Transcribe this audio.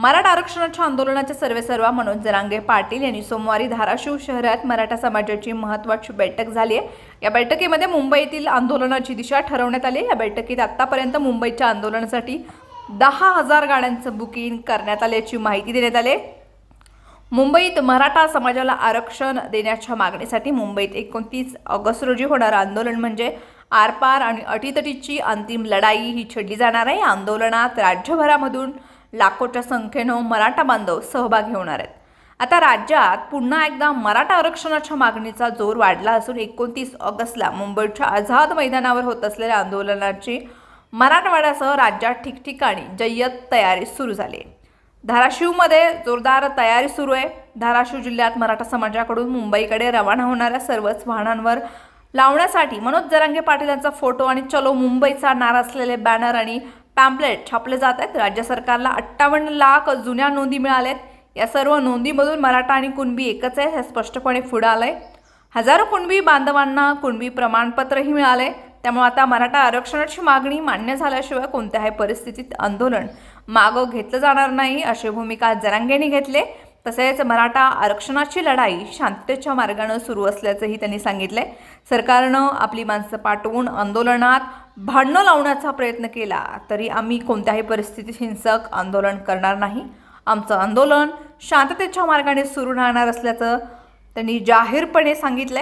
मराठा आरक्षणाच्या आंदोलनाचे सर्वेसर्वा मनोज जरांगे पाटील यांनी सोमवारी धाराशिव शहरात मराठा समाजाची महत्त्वाची बैठक झाली आहे. या बैठकीमध्ये मुंबईतील आंदोलनाची दिशा ठरवण्यात आली या बैठकीत आतापर्यंत मुंबईच्या आंदोलनासाठी दहा हजार गाड्यांचं बुकिंग करण्यात आल्याची माहिती देण्यात आली मुंबईत मराठा समाजाला आरक्षण देण्याच्या मागणीसाठी मुंबईत एकोणतीस ऑगस्ट रोजी होणारं आंदोलन म्हणजे आरपार आणि अटीतटीची अंतिम लढाई ही छेडली जाणार आहे. या आंदोलनात राज्यभरामधून लाखोच्या संख्येनं मराठा बांधव सहभागी होणार आहेत. आता राज्यात पुन्हा एकदा मराठा आरक्षणाच्या मागणीचा जोर वाढला असून एकोणतीस ऑगस्टला मुंबईच्या आझाद मैदानावर होत असलेल्या आंदोलनाची मराठवाड्यासह राज्यात ठिकठिकाणी जय्यत तयारी सुरू झाली. आहे धाराशिवमध्ये जोरदार तयारी सुरू आहे. धाराशिव जिल्ह्यात मराठा समाजाकडून मुंबईकडे रवाना होणाऱ्या सर्वच वाहनांवर लावण्यासाठी मनोज जरांगे पाटील यांचा फोटो आणि चलो मुंबईचा नारा असलेले बॅनर आणि पॅम्पलेट छापले जात आहेत. राज्य सरकारला अठ्ठावन्न लाख जुन्या नोंदी मिळाल्या आहेत या सर्व नोंदीमधून मराठा आणि कुणबी एकच आहे हे स्पष्टपणे पुढं आलं आहे हजारो कुणबी बांधवांना कुणबी प्रमाणपत्रही मिळाले. त्यामुळे आता मराठा आरक्षणाची मागणी मान्य झाल्याशिवाय कोणत्याही परिस्थितीत आंदोलन मागं घेतलं जाणार नाही अशी भूमिका जरांगेंनी घेतले तसेच मराठा आरक्षणाची लढाई शांततेच्या मार्गानं सुरू असल्याचंही त्यांनी सांगितले सरकारनं आपली माणसं पाठवून आंदोलनात भांडणं लावण्याचा प्रयत्न केला तरी आम्ही कोणत्याही परिस्थितीत हिंसक आंदोलन करणार नाही. आमचं आंदोलन शांततेच्या मार्गाने सुरू राहणार असल्याचं त्यांनी जाहीरपणे सांगितलंय.